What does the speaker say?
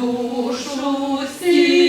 душу сі.